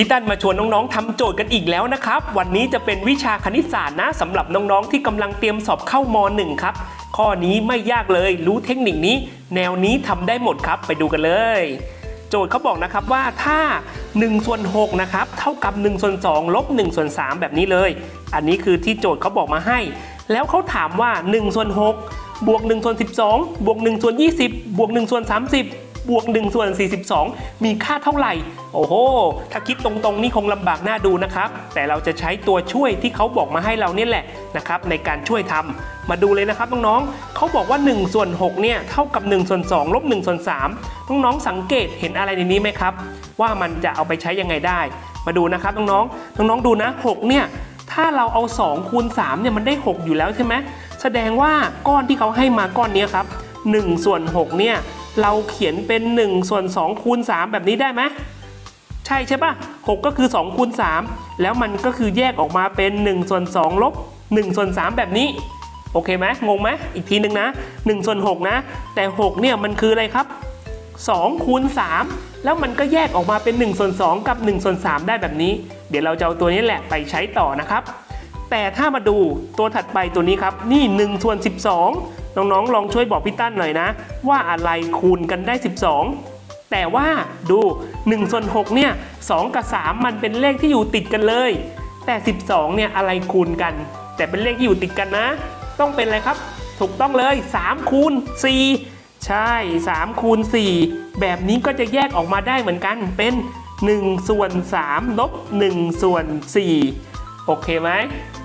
พี่ตั้นมาชวนน้องๆทำโจทย์กันอีกแล้วนะครับ วันนี้จะเป็นวิชาคณิตศาสตร์นะสำหรับน้องๆ ที่กำลังเตรียมสอบเข้าม .1 ครับ ข้อนี้ไม่ยากเลย รู้เทคนิคนี้ แนวนี้ทำได้หมดครับ ไปดูกันเลย โจทย์เขาบอกนะครับว่าถ้า1ส่วน6นะครับเท่ากับ1ส่วน2ลบ1ส่วน3แบบนี้เลย อันนี้คือที่โจทย์เขาบอกมาให้ แล้วเขาถามว่า1ส่วน6บวก1ส่วน12บวก1ส่วน20บวก1ส่วน30 บวก1ส่วน42 มีค่าเท่าไหร่ โอ้โห ถ้าคิดตรงๆ นี่คงลำบากหน่าดูนะครับ แต่เราจะใช้ตัวช่วยที่เขาบอกมาให้เราเนี่ยแหละนะครับในการช่วยทำมาดูเลยนะครับน้องๆเขาบอกว่า1ส่วน6เนี่ยเท่ากับ1ส่วน2ลบ1ส่วน3น้องๆสังเกตเห็นอะไรในนี้ไหมครับ ว่ามันจะเอาไปใช้ยังไงได้ มาดูนะครับน้องๆน้องๆดูนะ6เนี่ยถ้าเราเอา2คูณ3เนี่ยมันได้ 6 อยู่แล้วใช่ไหมแสดงว่าก้อนที่เขาให้มาก้อนนี้ครับ1ส่วน6เนี่ย เราเขียนเป็น1ส่วน2คูณ3แบบนี้ได้ไหมใช่ใช่ปะ6ก็คือ2คูณ3แล้วมันก็คือแยกออกมาเป็น1ส่วน2ลบ1ส่วน3แบบนี้ โอเคไหมงงไหมอีกทีหนึ่งนะ1ส่วน6นะ แต่ 6 เนี่ยมันคืออะไรครับ2คูณ3แล้วมันก็แยกออกมาเป็น1ส่วน2กับ1ส่วน3ได้แบบนี้ เดี๋ยวเราจะเอาตัวนี้แหละไปใช้ต่อนะครับ แต่ถ้ามาดูตัวถัดไปตัวนี้ครับ นี่1ส่วน12 น้องๆ ลองช่วยบอกพี่ตั้นหน่อยนะ ว่าอะไรคูณกันได้ 12 แต่ว่าดู1ส่วน6เนี่ย2กับ 3 มันเป็นเลขที่อยู่ติดกันเลย แต่ 12เนี่ยอะไรคูณกัน แต่เป็นเลขที่อยู่ติดกันนะ ต้องเป็นอะไรครับ ถูกต้องเลย 3 คูณ 4 ใช่ 3 คูณ 4 แบบนี้ก็จะแยกออกมาได้เหมือนกันเป็น1ส่วน3ลบ1ส่วน4โอเคไหม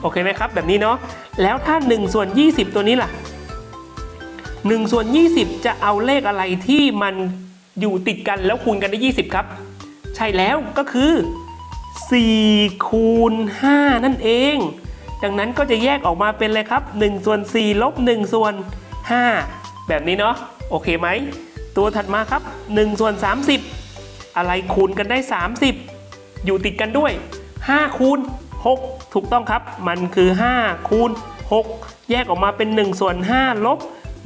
โอเคไหมครับ แบบนี้เนาะแล้วถ้า1ส่วน20 ตัวนี้ล่ะ 1ส่วน20 จะเอาเลขอะไรที่มันอยู่ติดกันแล้วคูณกันได้ 20 ครับ ใช่แล้วก็คือ 4 คูณ 5 นั่นเอง ดังนั้นก็จะแยกออกมาเป็นเลยครับ 1 ส่วน 4 ลบ 1 ส่วน 5 แบบนี้เนาะโอเคไหม ตัวถัดมาครับ 1 ส่วน 30 อะไรคูณกันได้ 30 อยู่ติดกันด้วย 5 คูณ 6 ถูกต้องครับ มันคือ 5 คูณ 6 แยกออกมาเป็น 1 ส่วน 5 ลบ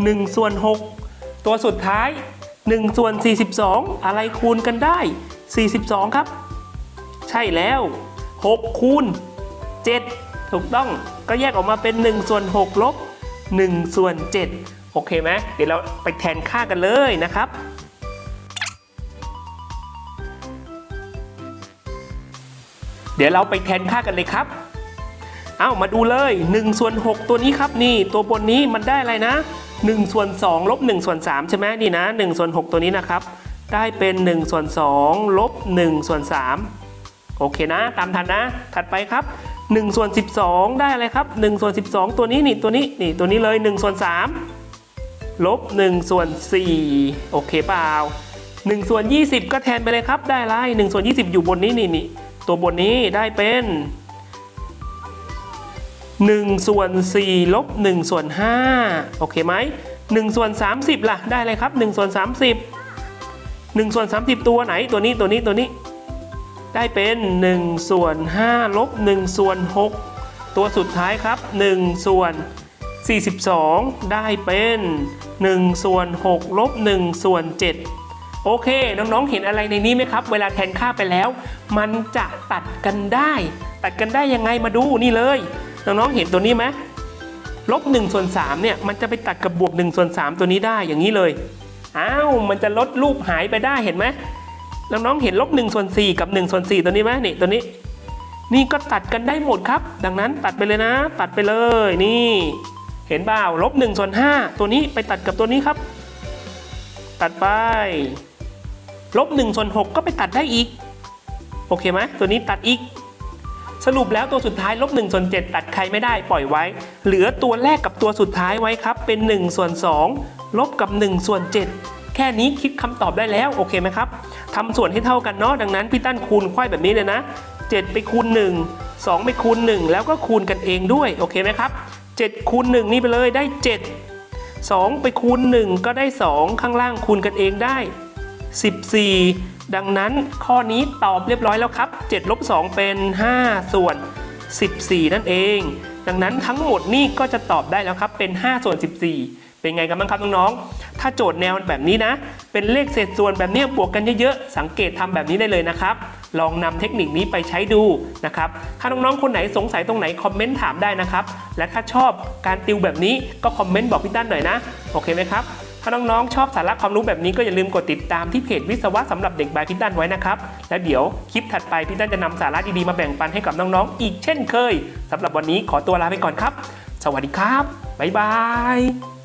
1 ส่วน 6 ตัวสุดท้าย 1 ส่วน 42 อะไรคูณกันได้ 42 ครับ ใช่แล้ว 6 คูณ 7 ถูกต้องก็แยกออกมาเป็น 1 ส่วน 6 ลบ 1 ส่วน 7 โอเคไหมเดี๋ยวเราไปแทนค่ากันเลยนะครับเดี๋ยวเราไปแทนค่ากันเลยครับ เอามาดูเลย1ส่วน6ตัวนี้ครับนี่ ตัวบนนี้มันได้อะไรนะ 1ส่วน2ลบ1ส่วน3ใช่ไหมนี่นะ1ส่วน6ตัวนี้นะครับ ได้เป็น1ส่วน2ลบ1ส่วน3โอเคนะ ตามทันนะ ถัดไปครับ1ส่วน12 ได้อะไรครับ1ส่วน12 ตัวนี้นี่ตัวนี้นี่ตัวนี้เลย1ส่วน3ลบ1ส่วน4โอเคเปล่า1ส่วน20 ก็แทนไปเลยครับ ได้ไร1ส่วน20 อยู่บนนี้นี่นี่ตัวบนนี้ได้เป็น 1 ส่วน 4 ลบ 1 ส่วน 5 โอเคไหม1ส่วน 30 ล่ะ ได้เลยครับ 1 ส่วน 30 1 ส่วน 30 ตัวไหนตัวนี้ตัวนี้ตัวนี้ ได้เป็น 1 ส่วน 5 ลบ 1 ส่วน 6 ตัวสุดท้ายครับ 1 ส่วน 42 ได้เป็น 1 ส่วน 6 ลบ 1 ส่วน 7โอเค น้องๆ เห็นอะไรในนี้ไหมครับ เวลาแทนค่าไปแล้ว มันจะตัดกันได้ ตัดกันได้ยังไงมาดูนี่เลย น้องๆเห็นตัวนี้ไหมลบ1ส่วน3เนี่ยมันจะไปตัดกับบวก1ส่วน3ตัวนี้ได้อย่างนี้เลยอ้าวมันจะลดรูปหายไปได้เห็นไหมน้องๆเห็นลบ1ส่วน4กับ1ส่วน4ตัวนี้ไหมนี่ตัวนี้ นี่ก็ตัดกันได้หมดครับ ดังนั้นตัดไปเลยนะ ตัดไปเลยนี่ เห็นเปล่าลบ1ส่วน5ตัวนี้ไปตัดกับตัวนี้ครับ ตัดไปลบ1ส่วน6ก็ไปตัดได้อีก โอเคไหมตัวนี้ตัดอีก สรุปแล้วตัวสุดท้ายลบ1ส่วน7ตัดใครไม่ได้ปล่อยไว้ เหลือตัวแรกกับตัวสุดท้ายไว้ครับ เป็น1ส่วน2ลบกับ1ส่วน7แค่นี้คิดคำตอบได้แล้วโอเคไหมครับทำส่วนให้เท่ากันเนาะดังนั้นพี่ตั้นคูณไขว้แบบนี้เลยนะ 7 ไปคูณ 1 2 ไปคูณ 1 แล้วก็คูณกันเองด้วยโอเคไหมครับ7คูณ1นี่ไปเลยได้ 7 2 ไปคูณ 1 ก็ได้ 2 ข้างล่างคูณกันเองได้ 14 ดังนั้นข้อนี้ตอบเรียบร้อยแล้วครับ7ลบ2เป็น 5 ส่วน 14 นั่นเอง ดังนั้นทั้งหมดนี่ก็จะตอบได้แล้วครับเป็น 5 ส่วน 14 เป็นไงกันบ้างครับน้องๆ ถ้าโจทย์แนวแบบนี้นะ เป็นเลขเศษส่วนแบบนี้บวกกันเยอะๆ สังเกตทำแบบนี้ได้เลยนะครับ ลองนำเทคนิคนี้ไปใช้ดูนะครับ ถ้าน้องๆ คนไหนสงสัยตรงไหนคอมเมนต์ถามได้นะครับ และถ้าชอบการติวแบบนี้ก็คอมเมนต์บอกพี่ตั้นหน่อยนะ โอเคไหมครับ ถ้าน้องๆ ชอบสาระความรู้แบบนี้ก็อย่าลืมกดติดตามที่เพจวิศวะสำหรับเด็กบายพี่ตั้นไว้นะครับ แล้วเดี๋ยวคลิปถัดไปพี่ตั้นจะนำสาระดีๆมาแบ่งปันให้กับน้องๆ อีกเช่นเคยสำหรับวันนี้ขอตัวลาไปก่อนครับ สวัสดีครับ บ๊ายบาย